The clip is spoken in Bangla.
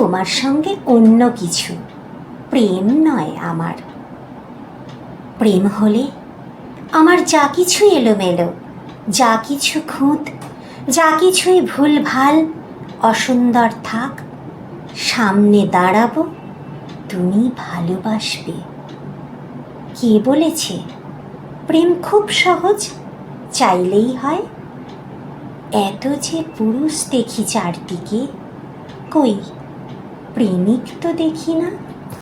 তোমার সঙ্গে অন্য কিছু। প্রেম নয় আমার। প্রেম হলে আমার যা কিছু এলোমেলো, যা কিছু খুঁত, যা কিছুই ভুল ভালো অসুন্দর থাক, সামনে দাঁড়াবো, তুমি ভালোবাসবে। কে বলেছে, প্রেম খুব সহজ, চাইলেই হয়। এত যে পুরুষ দেখি চারদিকে, কই প্রেমিক তো দেখি না।